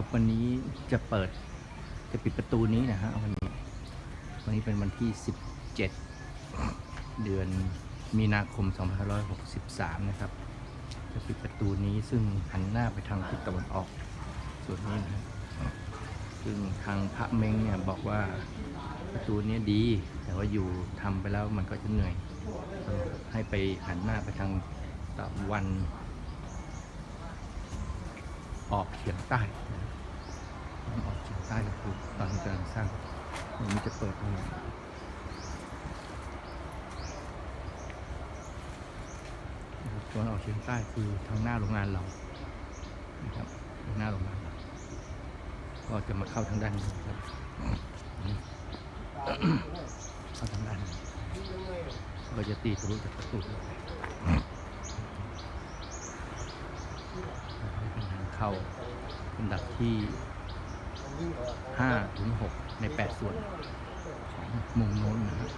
ครับวันนี้จะเปิดจะปิดประตูนี้นะฮะวันนี้ วันนี้เป็นวันที่ 17 เดือนมีนาคม 2563 นะครับ จะปิดประตูนี้ซึ่งหันหน้าไปทางทิศตะวันออกส่วนนี้นะซึ่งทางพระเม้งเนี่ยบอกว่าประตูนี้ดี แต่ว่าอยู่ทำไปแล้วมันก็จะเหนื่อย ให้ไปหันหน้าไปทางตะวันออกเฉียงใต้ะวันออกเฉียง ใต้ก็คือตอนกำลังสร้างมันจะเปิดตรงนี้นตะวันออกเฉียงใต้คือทางหน้าโรงงานเรานะครับทางหน้าโรงงานเราก็จะมาเข้าทางด้านนี้ครับเข้าทางด้านนี้ก็จะตีทะลุจากประตูลงไปเป็นทางเข้าอันดับที่ 5ถึง6ใน8ส่วนของมุมโน้นนะครับ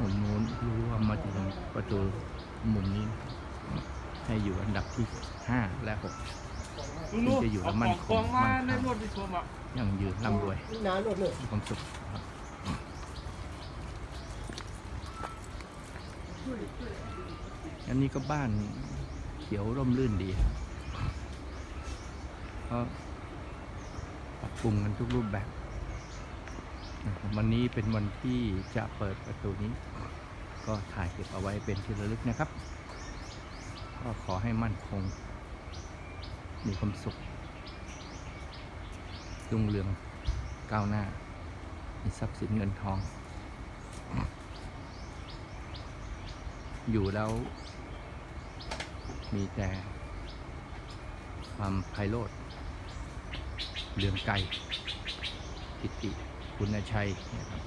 มุมโน้นรู้ว่ามาถึงประตูมุมนี้ให้อยู่อันดับที่5และ6ลุงนู่จะอยู่เอามั่ขนองคงมามั่นคงในรถที่ชมอะยั่งยืนร่ำรวยนารถเลยมีความสุขครับอันนี้ก็บ้านเขียวร่มรื่นดีครับก็ปรับ ปรุงกันทุกรูปแบบวันนี้เป็นวันที่จะเปิดประตูนี้ ก็ถ่ายเก็บเอาไว้เป็นที่ระลึกนะครับ ก็ขอให้มั่นคง มีความสุขรุ่งเรืองก้าวหน้า มีทรัพย์สินเงินทอง อยู่แล้ว มีแต่ความไพโรธ เรืองไกรกิติคุณชัยนะครับ